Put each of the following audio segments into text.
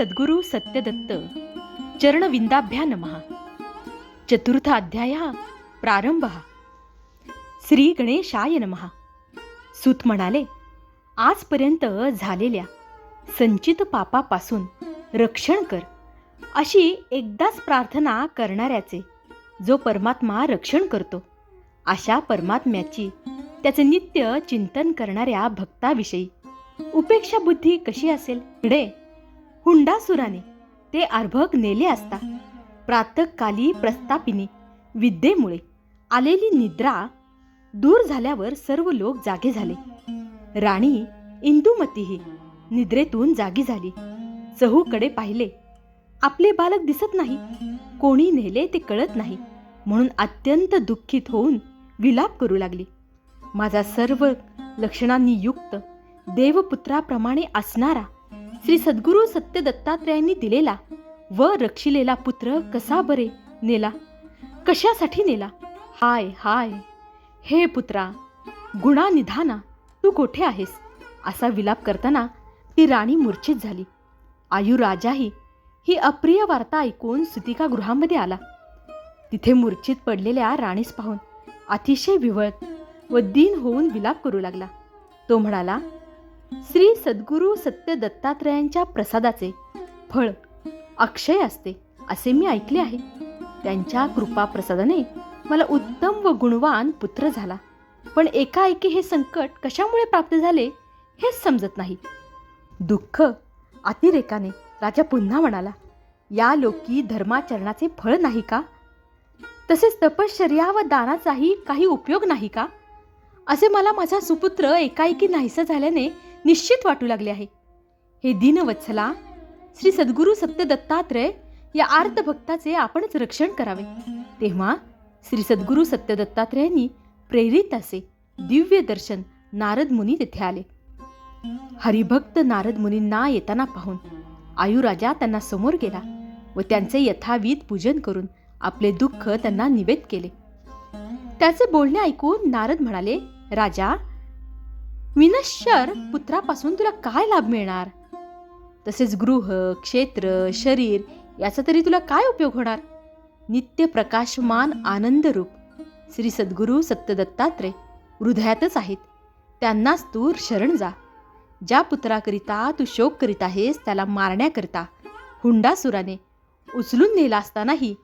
सद्गुरु सत्यदत्त. चरणविंदाभ्या नमहा चतुर्थ अध्याय प्रारंभ. श्री गणेशाय नमहा सूत म्हणाले आजपर्यंत झालेल्या संचित पापापासून रक्षण कर. अशी एकदाच प्रार्थना करणाऱ्याचे जो परमात्मा रक्षण करतो अशा परमात्म्याची त्याचे नित्य चिंतन करणाऱ्या भक्ताविषयी उपेक्षा बुद्धी कशी असेल? पुढे हुंडासुराने ते अर्भक नेले असता. प्रातकाली प्रस्तापिनी विद्येमुळे आलेली निद्रा दूर झाल्यावर सर्व लोक जागे झाले. राणी इंदुमतीही निद्रेतून जागी झाली. चहूकडे पाहिले आपले बालक दिसत नाही. कोणी नेले ते कळत नाही. म्हणून अत्यंत दुःखित होऊन विलाप करू लागली. माझा सर्व लक्षणांनी युक्त देवपुत्राप्रमाणे असणारा श्री सद्गुरू सत्य दत्तात्रयांनी दिलेला व रक्षिलेला पुत्र कसा बरे नेला? कशासाठी नेला? हाय हाय. हे पुत्रा गुणा निधाना तू कोठे आहेस? असा विलाप करताना ती राणी मूर्छित झाली. आयुराजाही ही अप्रिय वार्ता ऐकून सुतिका गृहामध्ये आला. तिथे मूर्छित पडलेल्या राणीस पाहून अतिशय विवळ व दीन होऊन विलाप करू लागला. तो म्हणाला श्री सद्गुरू सत्य दत्तात्रयांच्या प्रसादाचे फळ अक्षय असते असे मी ऐकले आहे. त्यांच्या कृपा प्रसादाने मला उत्तम व गुणवान पुत्र झाला. पण एकाएकी हे संकट कशामुळे प्राप्त झाले हेच समजत नाही. दुःख अतिरेकाने राजा पुन्हा म्हणाला या लोकी धर्माचरणाचे फळ नाही का? तसेच तपश्चर्या व दानाचाही काही उपयोग नाही का? असे मला माझा सुपुत्र एकाएकी नाहीसा झाल्याने निश्चित वाटू लागले आहे. हे दीनवत्सला श्री सद्गुरू सत्य दत्तात्रय या आर्तभक्ताचे आपणच रक्षण करावे. तेव्हा श्री सद्गुरू सत्य दत्तात्रयांनी प्रेरित असे दिव्य दर्शन नारद मुनी तेथे आले. हरिभक्त नारद मुनींना येताना पाहून आयुराजा त्यांना समोर गेला व त्यांचे यथाविध पूजन करून आपले दुःख त्यांना निवेद केले. त्याचे बोलणे ऐकून नारद म्हणाले राजा विनश्वर पुत्रापासून तुला काय लाभ मिळणार? तसेच गृह क्षेत्र शरीर याचा तरी तुला काय उपयोग होणार? नित्य प्रकाशमान आनंद रूप श्री सद्गुरू सत्यदत्तात्रय हृदयातच आहेत. त्यांनाच तू शरण जा. ज्या पुत्राकरिता तू शोक करीत आहेस त्याला मारण्याकरिता हुंडासुराने उचलून नेला असतानाही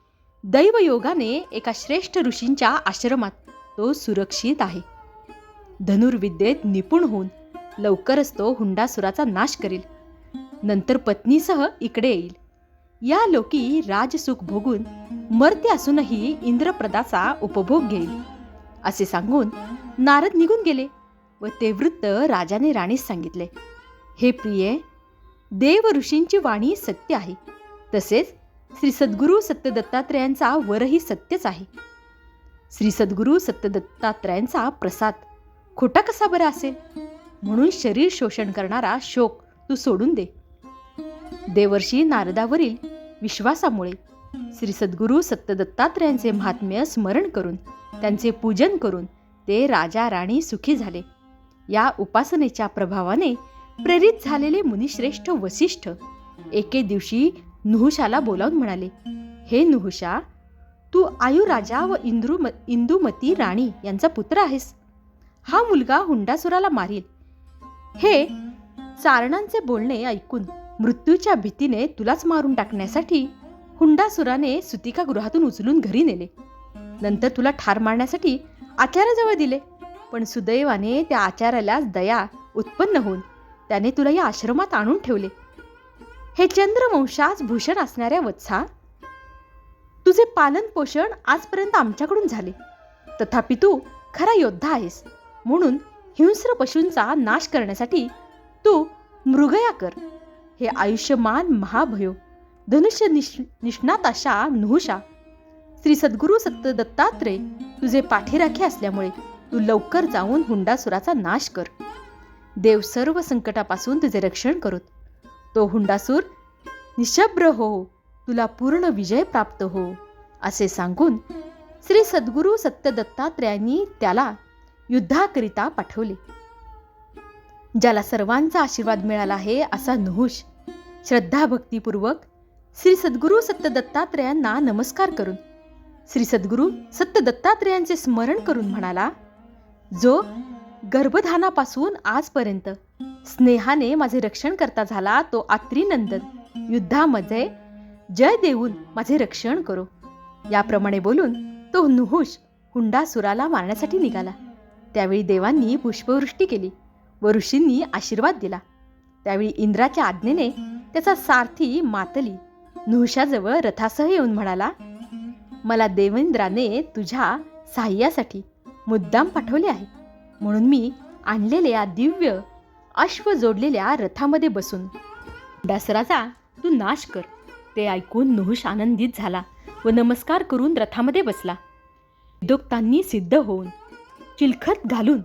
दैवयोगाने एका श्रेष्ठ ऋषींच्या आश्रमात तो सुरक्षित आहे. धनुर्विद्येत निपुण होऊन लवकरच तो हुंडासुराचा नाश करील. नंतर पत्नीसह इकडे येईल. या लोकी राजसुख भोगून मर्त्य असूनही इंद्रप्रदाचा उपभोग घेईल. असे सांगून नारद निघून गेले व ते वृत्त राजाने राणीस सांगितले. हे प्रिये देव ऋषींची वाणी सत्य आहे. तसेच श्री सद्गुरू सत्यदत्तात्रयांचा वरही सत्यच आहे. श्री सद्गुरू सत्यदत्तात्रयांचा प्रसाद खोटा कसा बरा असेल? म्हणून शरीर शोषण करणारा शोक तू सोडून दे. देवर्षी नारदावरील विश्वासामुळे श्री सद्गुरू सत्तदत्तात्रयांचे महात्म्य स्मरण करून त्यांचे पूजन करून ते राजा राणी सुखी झाले. या उपासनेच्या प्रभावाने प्रेरित झालेले मुनिश्रेष्ठ वसिष्ठ एके दिवशी नुहुशाला बोलावून म्हणाले हे नुहुशा तू आयुराजा व इंद्रू इंदुमती राणी यांचा पुत्र आहेस. हा मुलगा हुंडासुराला मारील. हे चारणांचे बोलणे ऐकून मृत्यूच्या भीतीने तुलाच मारून टाकण्यासाठी हुंडासुराने सुतिका गृहातून उचलून घरी नेले. नंतर तुला ठार मारण्यासाठी आचाराजवळ दिले. पण सुदैवाने त्या आचार्याला दया उत्पन्न होऊन त्याने तुला या आश्रमात आणून ठेवले. हे चंद्रवंशास भूषण असणाऱ्या वत्सा तुझे पालन पोषण आजपर्यंत आमच्याकडून झाले. तथापि तू खरा योद्धा आहेस. म्हणून हिंस्र पशूंचा नाश करण्यासाठी तू मृगया कर. हे आयुष्यमान महाभयो. धनुष्य निष निष्णाताशा नुहुषा श्री सद्गुरू सत्य दत्तात्रय तुझे पाठीराखे असल्यामुळे तू लवकर जाऊन हुंडासुराचा नाश कर. देव सर्व संकटापासून तुझे रक्षण करोत. तो हुंडासूर निशभ्र हो. तुला पूर्ण विजय प्राप्त हो असे सांगून श्री सद्गुरू सत्य दत्तात्रयांनी त्याला युद्धाकरिता पाठवले. ज्याला सर्वांचा आशीर्वाद मिळाला आहे असा नुहुष श्रद्धाभक्तीपूर्वक श्री सद्गुरू सत्त दत्तात्रयांना नमस्कार करून श्री सद्गुरू सत्त दत्तात्रयांचे स्मरण करून म्हणाला जो गर्भधानापासून आजपर्यंत स्नेहाने माझे रक्षण करता झाला तो आत्रीनंदन युद्धामध्ये जय देऊन माझे रक्षण करो. याप्रमाणे बोलून तो नुहुष हुंडासुराला मारण्यासाठी निघाला. त्यावेळी देवांनी पुष्पवृष्टी केली व ऋषींनी आशीर्वाद दिला. त्यावेळी इंद्राच्या आज्ञेने त्याचा सारथी मातली नुहुषाजवळ रथासह येऊन म्हणाला मला देवेंद्राने तुझ्या साह्यासाठी मुद्दाम पाठवले आहे. म्हणून मी आणलेल्या दिव्य अश्व जोडलेल्या रथामध्ये बसून. दसराचा तू नाश कर ते ऐकून नुहूश आनंदित झाला व नमस्कार करून रथामध्ये बसला. विदोक्तांनी सिद्ध होऊन चिलखत घालून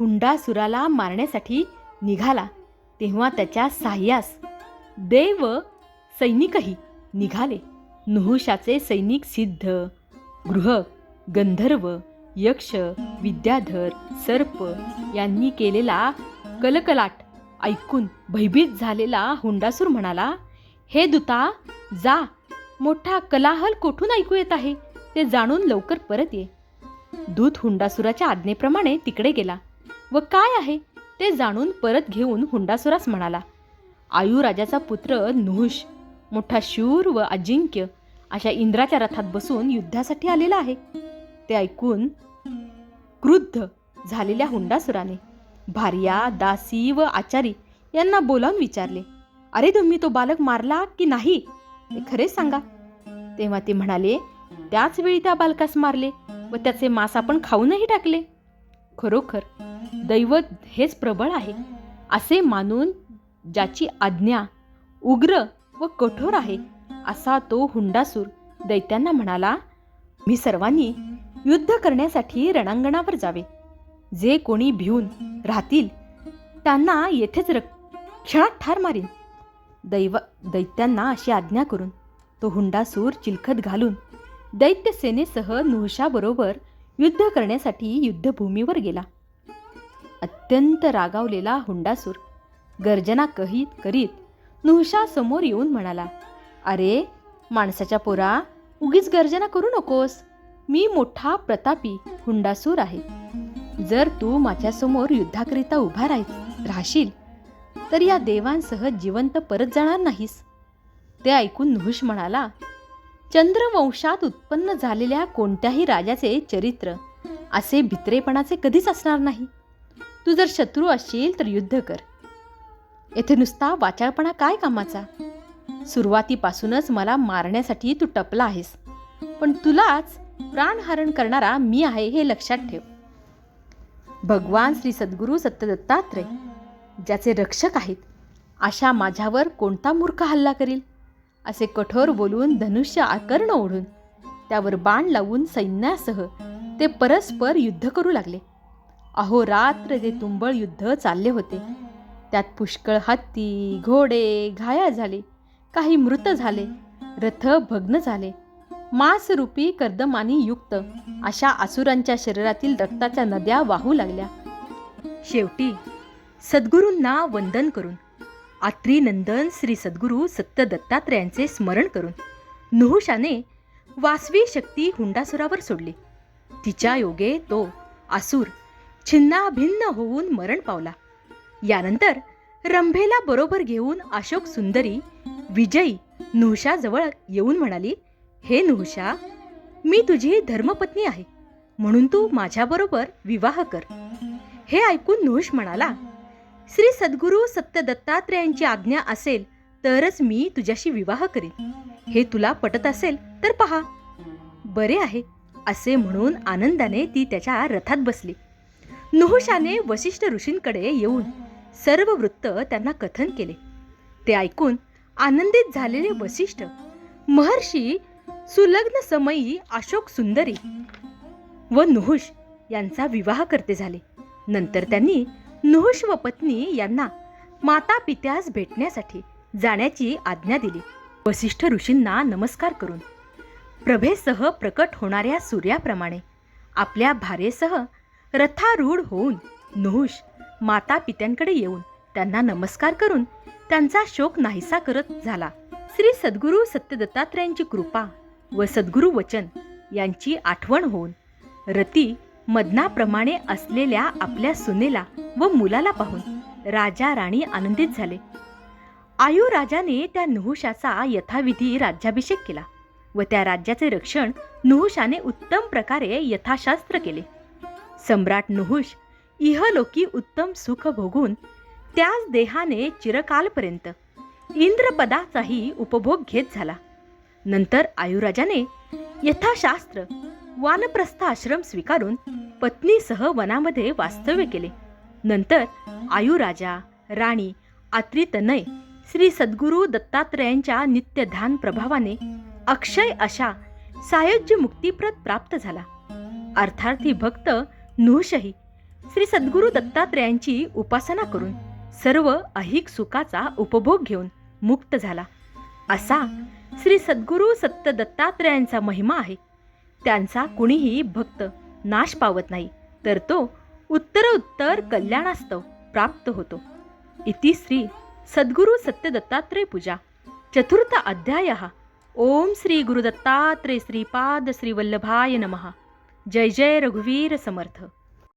हुंडासुराला मारण्यासाठी निघाला. तेव्हा त्याच्या साह्यास देव सैनिकही निघाले. नुहुशाचे सैनिक सिद्ध गृह गंधर्व यक्ष विद्याधर सर्प यांनी केलेला कलकलाट ऐकून भयभीत झालेला हुंडासूर म्हणाला हे दुता जा. मोठा कलाहल कोठून ऐकू येत आहे? ते जाणून लवकर परत ये. दूत हुंडासुराच्या आज्ञेप्रमाणे तिकडे गेला व काय आहे ते जाणून परत घेऊन हुंडासुरास म्हणाला आयुराजाचा पुत्र नुहुष मोठा शूर व अजिंक्य अशा इंद्राच्या रथात बसून युद्धासाठी आलेला आहे. ते ऐकून क्रुद्ध झालेल्या हुंडासुराने भार्या दासी व आचारी यांना बोलावून विचारले अरे तुम्ही तो बालक मारला की नाही? हे खरेच सांगा. तेव्हा ते म्हणाले त्याच वेळी त्या बालकास मारले. व त्याचे मांस आपण खाऊनही टाकले. खरोखर दैवत हेच प्रबळ आहे असे मानून ज्याची आज्ञा उग्र व कठोर आहे असा तो हुंडासूर दैत्यांना म्हणाला मी सर्वांनी युद्ध करण्यासाठी रणांगणावर जावे. जे कोणी भिवून राहतील त्यांना येथेच र क्षणात ठार मारीन. दैव दैत्यांना अशी आज्ञा करून तो हुंडासूर चिलखत घालून दैत्यसेनेसह नुहशाबरोबर युद्ध करण्यासाठी युद्धभूमीवर गेला. अत्यंत रागावलेला हुंडासूर गर्जना कहीत करीत नुहशा समोर येऊन म्हणाला अरे माणसाच्या पोरा उगीच गर्जना करू नकोस. मी मोठा प्रतापी हुंडासूर आहे. जर तू माझ्यासमोर युद्धाकरिता उभा राह राहशील तर या देवांसह जिवंत परत जाणार नाहीस. ते ऐकून नुहश म्हणाला चंद्रवंशात उत्पन्न झालेल्या कोणत्याही राजाचे चरित्र असे भित्रेपणाचे कधीच असणार नाही. तू जर शत्रू असशील तर युद्ध कर. येथे नुसता वाचाळपणा काय कामाचा? सुरुवातीपासूनच मला मारण्यासाठी तू टपला आहेस. पण तुलाच प्राणहरण करणारा मी आहे हे लक्षात ठेव. भगवान श्री सद्गुरू सत्यदत्तात्रय ज्याचे रक्षक आहेत अशा माझ्यावर कोणता मूर्ख हल्ला करील? असे कठोर बोलून धनुष्य आकर्ण ओढून त्यावर बाण लावून सैन्यासह ते परस्पर युद्ध करू लागले. अहोरात्र ते तुंबळ युद्ध चालले होते. त्यात पुष्कळ हत्ती घोडे घाया झाले काही मृत झाले रथ भग्न झाले. मांसरूपी कर्दमानी युक्त अशा आसुरांच्या शरीरातील रक्ताच्या नद्या वाहू लागल्या. शेवटी सद्गुरूंना वंदन करून आत्रीनंदन श्री सद्गुरू सत्त दत्तात्रयांचे स्मरण करून नुहुशाने वासवी शक्ती हुंडासुरावर सोडली. तिच्या योगे तो आसूर छिन्नाभिन्न होऊन मरण पावला. यानंतर रंभेला बरोबर घेऊन अशोक सुंदरी विजयी नुहुशाजवळ येऊन म्हणाली हे नुहुशा मी तुझी धर्मपत्नी आहे म्हणून तू माझ्याबरोबर विवाह कर. हे ऐकून नुहुश म्हणाला श्री सद्गुरू सत्य दत्तात्रयांची आज्ञा असेल तरच मी तुझ्याशी विवाह करीन. हे तुला पटत असेल तर पहा. बरे आहे असे म्हणून आनंदाने ती त्याच्या रथात बसली. नुहुशाने वशिष्ठ ऋषींकडे येऊन सर्व वृत्त त्यांना कथन केले. ते ऐकून आनंदित झालेले वशिष्ठ महर्षी सुलग्न समयी अशोक सुंदरी व नुहुष यांचा विवाह करते झाले. नंतर त्यांनी नुहुष व पत्नी यांना माता पित्यास भेटण्यासाठी जाण्याची आज्ञा दिली. वसिष्ठ ऋषींना नमस्कार करून प्रभेसह प्रकट होणाऱ्या सूर्याप्रमाणे आपल्या भारेसह रथारूढ होऊन नुहूश माता पित्यांकडे येऊन त्यांना नमस्कार करून त्यांचा शोक नाहीसा करत झाला. श्री सद्गुरू सत्यदत्तात्रयांची कृपा व सद्गुरू वचन यांची आठवण होऊन रती मदनाप्रमाणे असलेल्या आपल्या सुनेला व मुलाला पाहून राजा राणी आनंदित झाले. आयु राजाने त्या नुहुशाचा यथाविधी राज्याभिषेक केला व त्या राज्याचे रक्षण नुहुशाने उत्तम प्रकारे यथाशास्त्र केले. सम्राट नुहुश इहलोकी उत्तम सुख भोगून त्याच देहाने चिरकालपर्यंत इंद्रपदाचाही उपभोग घेत झाला. नंतर आयुराजाने यथाशास्त्र वानप्रस्थ आश्रम स्वीकारून पत्नीसह वनामध्ये वास्तव्य केले. नंतर आयुराजा राणी आत्रितनय श्री सद्गुरू दत्तात्रयांच्या नित्यधान प्रभावाने अक्षय अशा सायोज्य मुक्तीप्रत प्राप्त झाला. अर्थार्थी भक्त नुहशही श्री सद्गुरू दत्तात्रयांची उपासना करून सर्व अहिक सुखाचा उपभोग घेऊन मुक्त झाला. असा श्री सद्गुरू सत्त दत्तात्रयांचा महिमा आहे. त्यांचा कुणीही भक्त नाश पावत नाही तर तो उत्तरोत्तर कल्याणास्तव प्राप्त होतो. इति श्री सद्गुरु सत्यदत्तात्रय पूजा. चतुर्थ अध्याय. ओम श्री गुरुदत्तात्रय श्रीपाद श्रीवल्लभाय नमः. जय जय रघुवीर समर्थ.